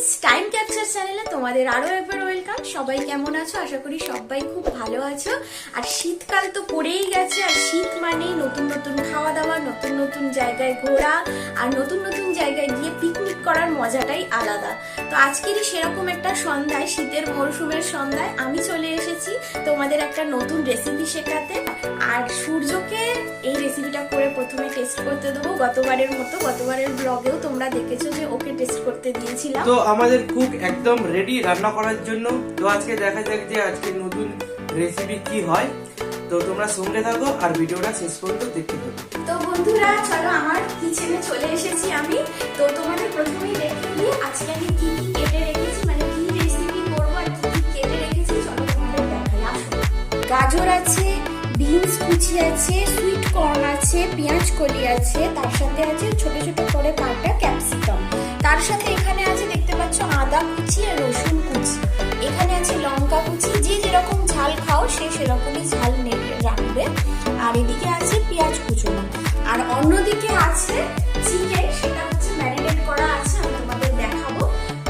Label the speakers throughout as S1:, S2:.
S1: Friends time capture চ্যানেলে তোমাদের আরও একবার ওয়েলকাম সবাই কেমন আছো? আশা করি সবাই খুব ভালো আছো। আর শীতকাল তো পড়েই গেছে, আর শীত মানেই নতুন নতুন খাওয়া দাওয়া নতুন নতুন জায়গায় ঘোরা, আর নতুন নতুন জায়গায় গিয়ে পিকনিক করার মজাটাই আলাদা। তো আজকেরই সেরকম একটা সন্ধ্যায়, শীতের মরশুমের সন্ধ্যায় আমি চলে এসেছি তোমাদের একটা নতুন রেসিপি শেখাতে। আর সূর্যকে এই রেসিপিটা করে প্রথমে টেস্ট করতে দেবো। গতবারের মতো, গতবারের ব্লগেও তোমরা দেখেছ যে ওকে টেস্ট করতে দিয়েছিলাম।
S2: তো আমাদের কুক একদম রেডি রান্না করার জন্য। তো আজকে দেখা যাক যে আজকে নতুন রেসিপি কি হয়। তো তোমরা সঙ্গে থাকো আর ভিডিওটা শেষ পর্যন্ত দেখতে থাকো।
S1: তো বন্ধুরা, চলো আমার কিচেনে চলে এসেছি আমি। তো তোমাদের প্রথমেই দেখে দিই আজকে আমি কি কি কেটে রেখেছি মানে কি রেসিপি করব আর কি কি কেটে রেখেছি, চলো তোমাদের দেখাই। গাজর আছে বিনস কুচি আছে সুইট কর্ন আছে, পেঁয়াজ কলি আছে, তার সাথে আছে ছোট ছোট করে কাটা ক্যাপসিকাম তার সাথে এখানে আছে, দেখতে পাচ্ছ, আদা কুচি আর রসুন কুচি এখানে আছে লঙ্কা কুচি, যে যেরকম ঝাল খাও সে সেরকমই ঝাল রাখবে। আর এদিকে আছে পেঁয়াজ কুচুনো। আর অন্যদিকে আছে চিকেন, সেটা হচ্ছে ম্যারিনেট করা আছে, আমি তোমাদের দেখাবো।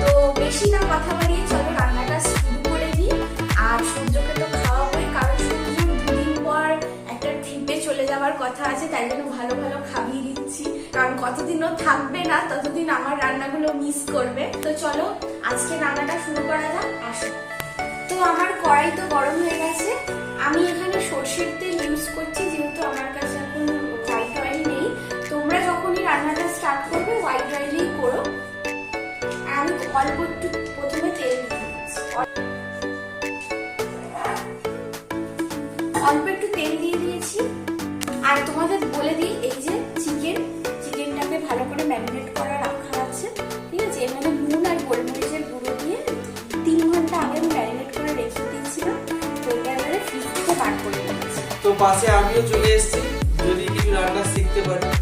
S1: তো বেশি না কথা বাড়িয়ে চলো, রান্নাটা শুরু করে দিই। আর সূর্যকে তো খাওয়াবোই, কারণ সূর্য দুদিন পর একটা ট্রিপে চলে যাওয়ার কথা আছে, তাই জন্য কারণ কতদিনও থাকবে না, ততদিন আমার রান্নাগুলো মিস করবে। তো চলো, আজকে রান্নাটা শুরু করা যাক। আসো। তো আমার কড়াই তো গরম হয়ে গেছে। আমি এখানে সর্ষের তেল ইউজ করছি, যেহেতু আমার কাছে এখন হোয়াইট অয়েল নেই। তোমরা যখনই রান্নাটা স্টার্ট করবে হোয়াইট অয়েলেই করো। আমি অল্প একটু প্রথমে তেল দিয়ে অল্প একটু তেল দিয়ে দিয়েছি। আর তোমাদের বলে দিই
S2: পাশে আমিও চলে এসেছি। যদি কিছু রান্না শিখতে পারি।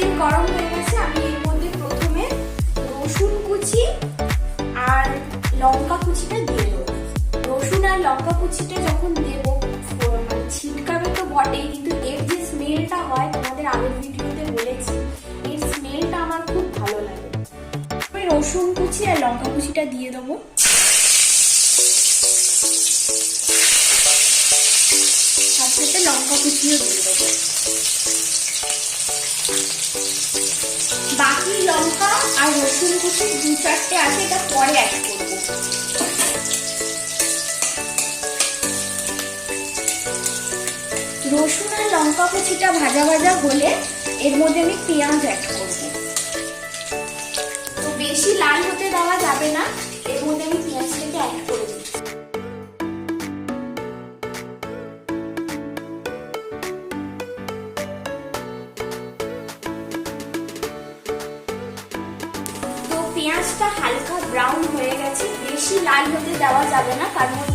S1: তেল গরম হয়ে গেছে, আমি এর মধ্যে প্রথমে রসুন কুচি আর লঙ্কা কুচিটা দিয়ে দেবো। রসুন আর লঙ্কা কুচিটা যখন দেব মানে ছিটকাবে তো বটেই, কিন্তু এর যে স্মেলটা হয়, তোমাদের আগের ভিডিওতে বলেছি, এর স্মেলটা আমার খুব ভালো লাগে। আমি রসুন কুচি আর লঙ্কা কুচিটা দিয়ে দেবো। সাথে লঙ্কা কুচিও দিয়ে দেবো। বাকি লঙ্কা আর রসুন কুচি দু চারটে আছে, এটা পরে অ্যাড করব। রসুন আর লঙ্কা কুচিটা ভাজা ভাজা হলে এর মধ্যে আমি পেঁয়াজ অ্যাড করব। তো বেশি লাল হতে দেওয়া যাবে না। দেওয়া যাবে না কারণ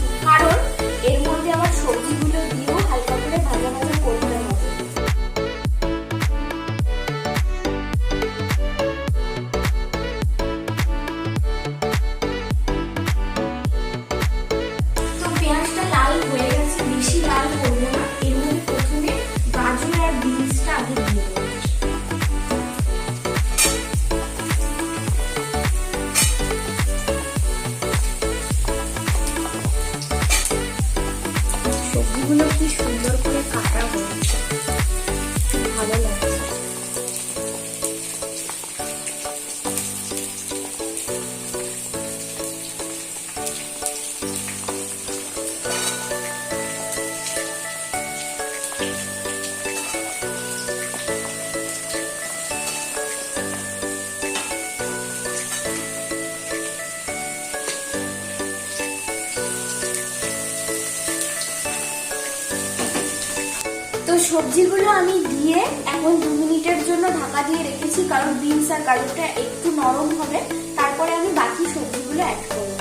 S1: সবজিগুলো আমি দিয়ে এখন দু মিনিটের জন্য ঢাকা দিয়ে রেখেছি কারণ বিনস আর গাজরটা একটু নরম হবে। তারপরে আমি বাকি সবজিগুলো অ্যাড করব।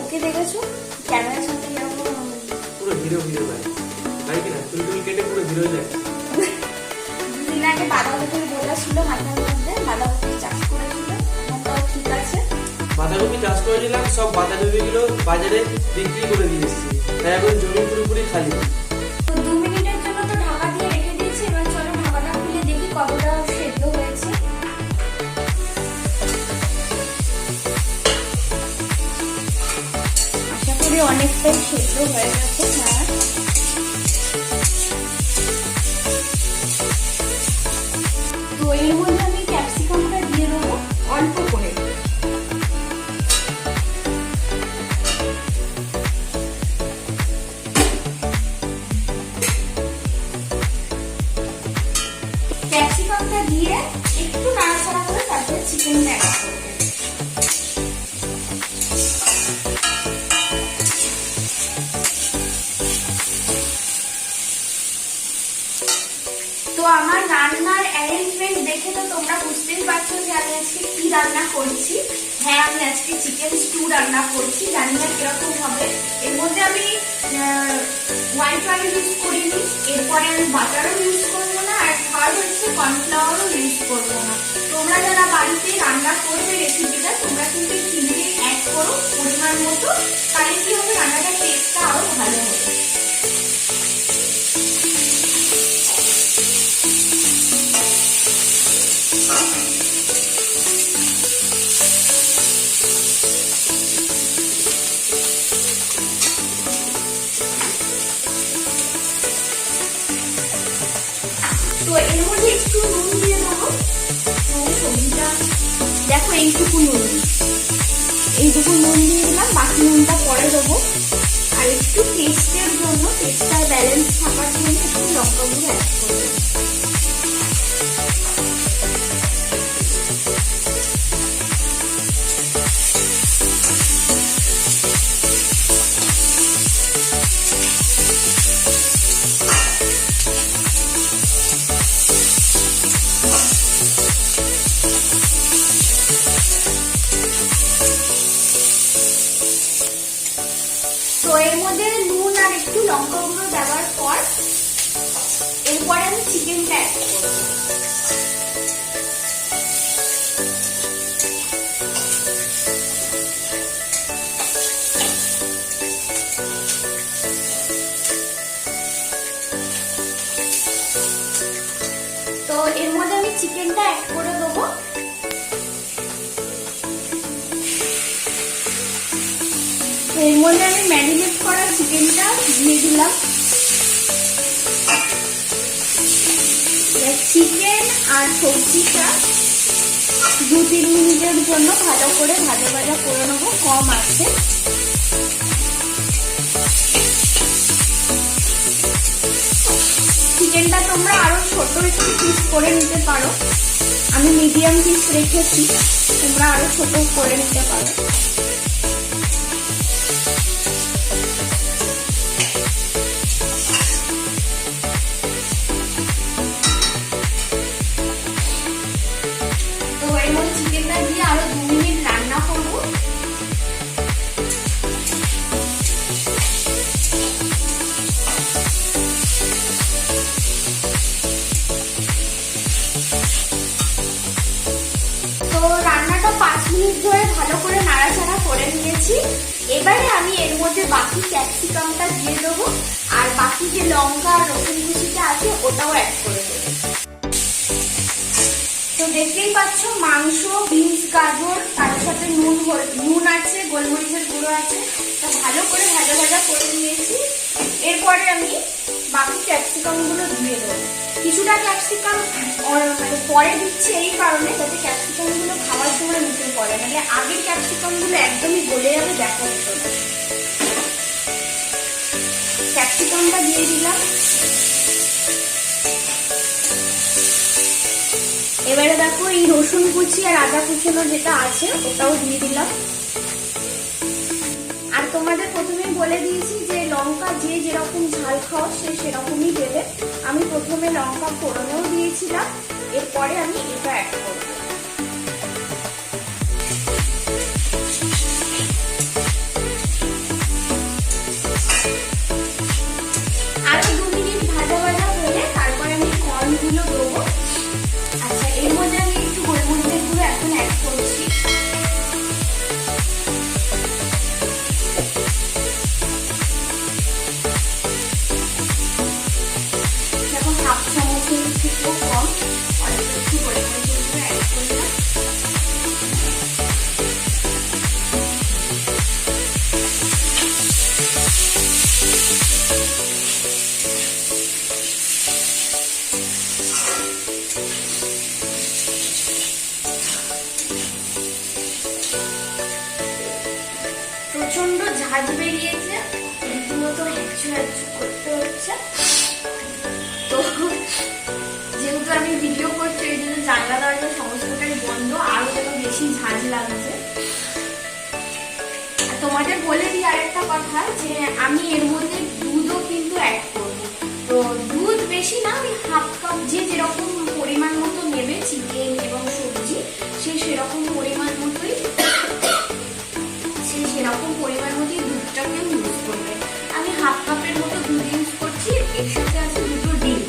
S1: ওকে দেখেছ? ক্যামেরার সাথে এরকম
S2: পুরো হিরো হিরো ভাই ভাই কিনা চুল টুল কেটে পুরো হিরো যায়।
S1: দুদিন আগে বাঁধাকপির বোঝা ছিল মাথার মধ্যে বাঁধাকপি চাষ করেছিল ঠিক আছে।
S2: বাঁধাকপি চাষ করেছিলাম সব বাঁধাকপিগুলো বাজারে বিক্রি করে দিয়েছি তাই এখন জমি পুরোপুরি খালি।
S1: অনেকটাই সেদ্ধ হয়ে গেছে হ্যাঁ তো এর মধ্যে করছি জানি না কীরকম হবে। এর মধ্যে আমি হোয়াইট ইউজ করিনি, এরপরে আমি বাটারও ইউজ করব না, আর থার্ড হচ্ছে কর্নফ্লাওয়ারও ইউজ করব না। তোমরা যারা বাড়িতে রান্না করবে রেসিপিটা তোমরা কিন্তু চিনি অ্যাড করো, পরিমাণ মতো, তাহলে কি হবে রান্নাটার টেস্টটা আরও ভালো হবে। এইটুকু নুন। এইটুকু নুন দিয়ে দিলাম বাকি নুনটা পরে দেবো। চিকেনটা অ্যাড করে দেবো। এর মধ্যে আমি ম্যারিনেট করা চিকেনটা দিয়ে দিলাম। চিকেন আর সবজিটা দু তিন মিনিটের জন্য ভালো করে ভাজা ভাজা করে নেব, কম আছে। তোমরা আরও ছোট একটু পিস করে নিতে পারো। আমি মিডিয়াম পিস রেখেছি, তোমরা আরও ছোট করে নিতে পারো। নাড়াচাড়া করে নিয়েছি। এবারে আমি এর মধ্যে বাকি ক্যাপসিকামটা দিয়ে দেবো। আর বাকি যে লঙ্কা আর রসুন কুচিটা আছে, ওটাও অ্যাড করে দেবো। তো দেখতেই পাচ্ছ, মাংস, বিনস, গাজর, তার সাথে নুন নুন আছে, গোলমরিচের গুঁড়ো আছে। তা ভালো করে ভাজা ভাজা করে নিয়েছি। এরপরে আমি বাকি ক্যাপসিকামগুলো দিয়ে দেবো। কিছুটা ক্যাপসিকাম মানে পরে দিচ্ছে এই কারণে যাতে ক্যাপসিকামগুলো খাওয়ার সময় মুখে পড়ে। মানে আগের ক্যাপসিকামগুলো একদমই গলে যাবে দেখো। ক্যাপসিকামটা দিয়ে দিলাম। এবারে দেখো এই রসুন কুচি আর আদা কুচানো যেটা আছে, ওটাও দিয়ে দিলাম। আর তোমাদের প্রথমেই বলে দিয়েছি লঙ্কা যে যেরকম ঝাল খাও সে সেরকমই দেবে। আমি প্রথমে লঙ্কা ফোড়নেও দিয়েছিলাম, এরপরে আমি এটা অ্যাড করব। বলে দিই আরেকটা কথা যে আমি এর মধ্যে দুধও কিন্তু অ্যাড করব। তো দুধ বেশি না, আমি হাফ কাপ যে যেরকম পরিমাণ মতো নেবে, চিকেন এবং সবজি, সে সেরকম পরিমাণ মতোই, সে সেরকম পরিমাণ মতোই দুধটাকে ইউজ করবে। আমি হাফ কাপের মতো দুধ ইউজ করছি, এর সাথে আছে দুটো ডিম।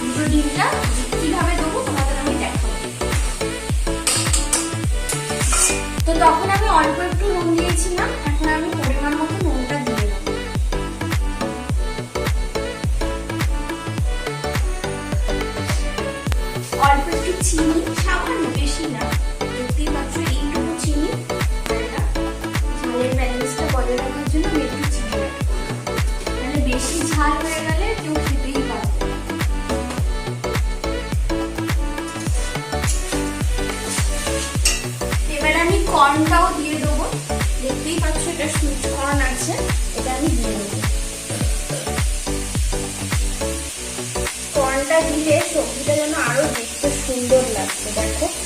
S1: দুটো ডিমটা কীভাবে দেবো তোমাদের আমি দেখাবো। তো তখন আমি অল্প একটু নুন দিয়েছিলাম সুন্দর দেখো।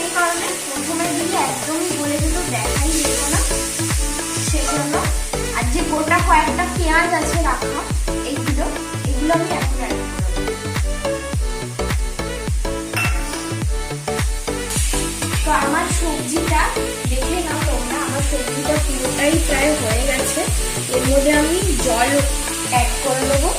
S1: এই কারণে প্রথমে দিলে একদমই দেখাই না, সেজন্য আর যে গোটা কয়েকটা পেঁয়াজ আছে রাখা, এইগুলো, এগুলো আমি এখন আমার সবজিটা দেখে নাও তোমরা, আমার সবজিটা পুরোটাই প্রায় হয়ে গেছে। এর মধ্যে আমি জল অ্যাড করে দেবো।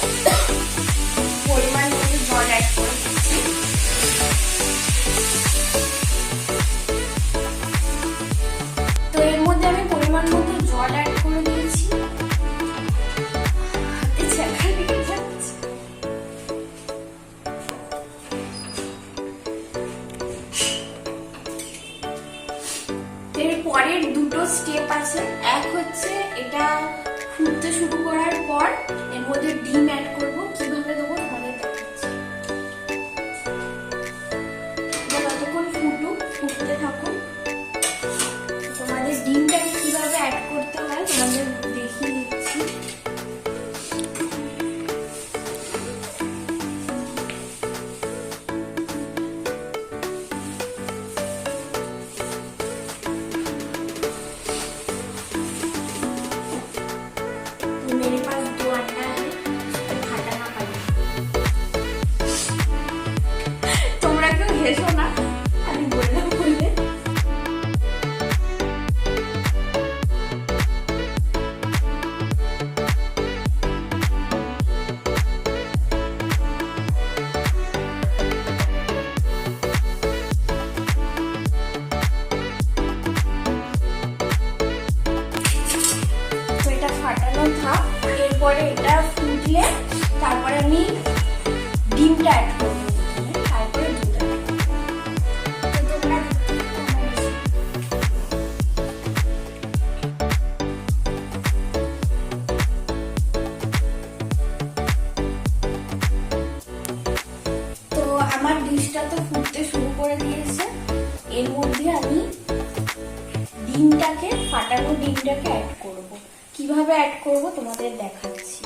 S1: অ্যাড করব, তোমাদের দেখাচ্ছি।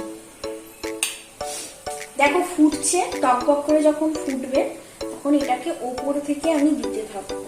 S1: দেখো, ফুটছে টক করে যখন ফুটবে, তখন এটাকে ওপর থেকে আমি দিতে থাকব।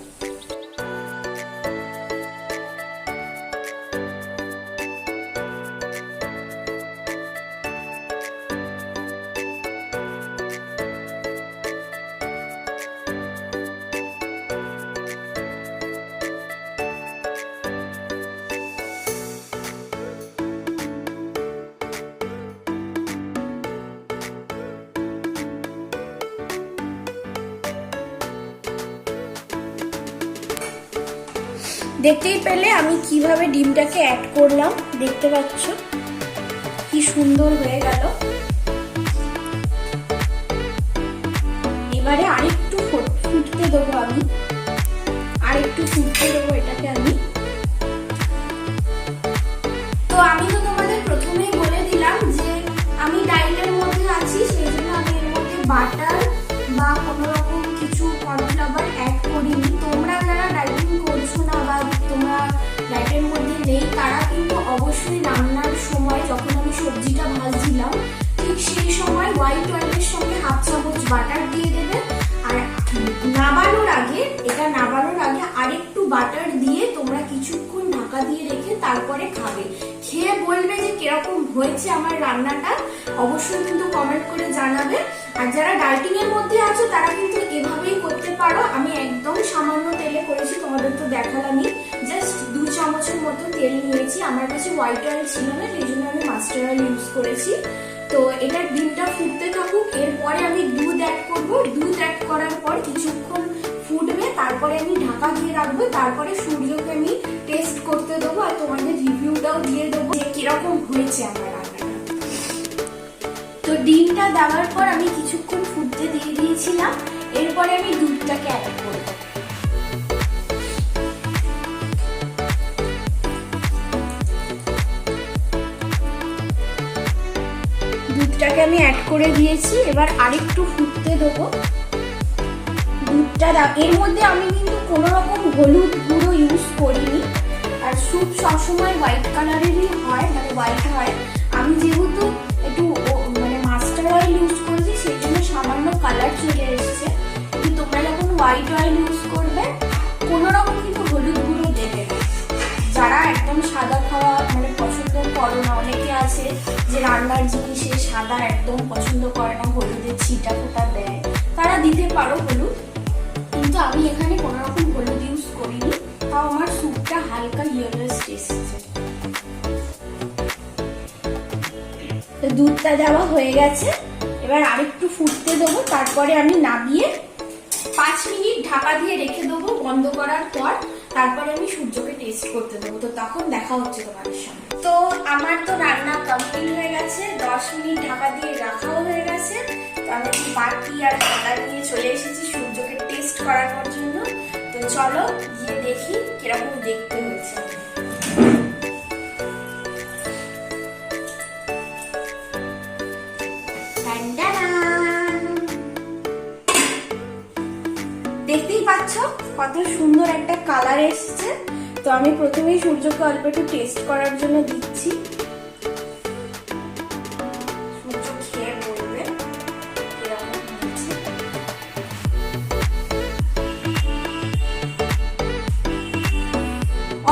S1: দেখতেই পেলে আমি কীভাবে ডিমটাকে অ্যাড করলাম, দেখতে পাচ্ছ? কি সুন্দর হয়ে গেল। এবারে আরেকটু ফুট- ফুটতে দেবো আমি। আরেকটু ফুটতে দেবো এটাকে আমি। তো আমি অবশ্যই রান্নার সময় যখন আমি সবজিটা ভাজছিলাম, ঠিক সেই সময় হোয়াইট অয়েলের সঙ্গে হাফ চামচ বাটার দিয়ে দেবে। আর নাবানোর আগে, এটা নাবানোর আগে আরেকটু বাটার দিয়ে তোমরা কিছুক্ষণ ঢাকা দিয়ে রেখে তারপরে খাবে। খেয়ে বলবে যে কীরকম হয়েছে আমার রান্নাটা, অবশ্যই কিন্তু কমেন্ট করে জানাবে। আর যারা ডাইটিং এর মধ্যে আছো, তারা কিন্তু এভাবেই করতে পারো। আমি একদম সামান্য তেলে করেছি, তোমাদের তো দেখালামই। চামচের মতো তেল নিয়েছি। আমার কাছে হোয়াইট অয়েল ছিল না, সেই জন্য আমি মাস্টার অয়েল ইউজ করেছি। তো এটার ডিমটা ফুটতে থাকুক, এরপরে আমি দুধ অ্যাড করব। দুধ অ্যাড করার পর কিছুক্ষণ ফুটবে, তারপরে আমি ঢাকা দিয়ে রাখব, তারপরে সূর্যকে আমি টেস্ট করতে দেবো আর তোমাদের রিভিউটাও দিয়ে দেবো যে কীরকম হয়েছে আমার রান্নাটা। তো ডিমটা দেওয়ার পর আমি কিছুক্ষণ ফুটতে দিয়ে দিয়েছিলাম। এরপরে আমি দুধটাকে অ্যাড করব। আমি অ্যাড করে দিয়েছি, এবার আরেকটু ফুটতে দেবো। দুধটা এর মধ্যে আমি কিন্তু কোনো রকম হলুদ গুঁড়ো ইউজ করিনি। আর স্যুপ সবসময় হোয়াইট কালারেরই হয় মানে হোয়াইট হয়। আমি যেহেতু একটু মানে মাস্টার অয়েল ইউজ করেছি, সেই জন্য সামান্য কালার চলে এসেছে। কিন্তু তোমরা যখন হোয়াইট অয়েল ইউজ সাদা একদম পছন্দ করে না, হলুদের ছিটা ফোটা দেয়। তারা দিতে পারো হলুদ, কিন্তু আমি এখানে কোনো রকম হলুদ ইউজ করিনি। তাও আমার স্যুপটা হালকা ইয়েলোস এসেছে দুধটা দেওয়া হয়ে গেছে। এবার আরেকটু ফুটতে দেবো, তারপরে আমি নামিয়ে পাঁচ মিনিট ঢাকা দিয়ে রেখে দেবো বন্ধ করার পর। তারপরে আমি সূর্যকে টেস্ট করতে দেবো। তো তখন দেখা হচ্ছে তোমাদের সঙ্গে তো আমার তো রান্না কমপ্লিট হয়ে গেছে। দশ মিনিট ঢাকা দিয়ে রাখাও হয়ে গেছে। তো আমি বাটি আর পাতা নিয়ে চলে এসেছি সূর্যকে টেস্ট করানোর জন্য। তো চলো গিয়ে দেখি কীরকম দেখতে হয়েছে। দেখতেই পাচ্ছ কত সুন্দর একটা কালার এসেছে। তো আমি প্রথমেই সূর্যকে অল্প একটু টেস্ট করার জন্য দিচ্ছি।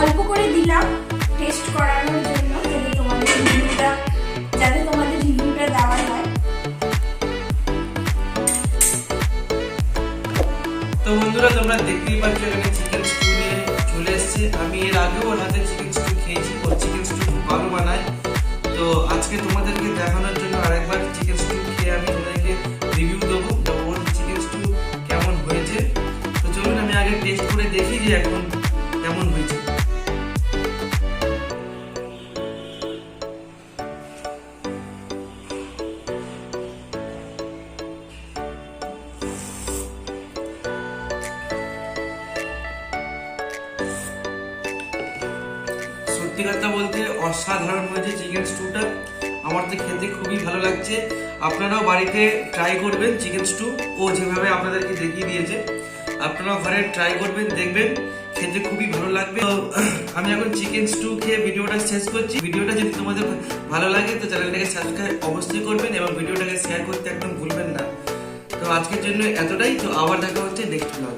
S1: অল্প করে দিলাম টেস্ট করানোর জন্য, যাতে তোমাদের রিভিউটা যাতে তোমাদের রিভিউটা দেওয়া হয়।
S2: তো বন্ধুরা, তোমরা দেখতেই পাচ্ছ এখানে আজকে তোমাদেরকে দেখানোর জন্য আরেকবার চিকেন স্টু খেয়ে আমি তোমাদেরকে রিভিউ দেবো ওর চিকেন স্টু কেমন হয়েছে। তো চলুন আমি আগে টেস্ট করে দেখি যে এখন কেমন হয়েছে। সত্যি কথা বলতে অসাধারণ হয়েছে চিকেন স্টুটা আমার তো খেতে খুবই ভালো লাগছে। আপনারাও বাড়িতে ট্রাই করবেন চিকেন স্টু ও যেভাবে আপনাদেরকে দেখিয়ে দিয়েছে, আপনারাও ঘরে ট্রাই করবেন, দেখবেন, খেতে খুবই ভালো লাগবে। তো, আমি এখন চিকেন স্টু খেয়ে ভিডিওটা শেষ করছি। ভিডিওটা যদি তোমাদের ভালো লাগে, তো চ্যানেলটাকে সাবস্ক্রাইব অবশ্যই করবেন এবং ভিডিওটাকে শেয়ার করতে একদম ভুলবেন না। তো আজকের জন্য এতটাই, তো আবার দেখা হচ্ছে নেক্সট ব্লগে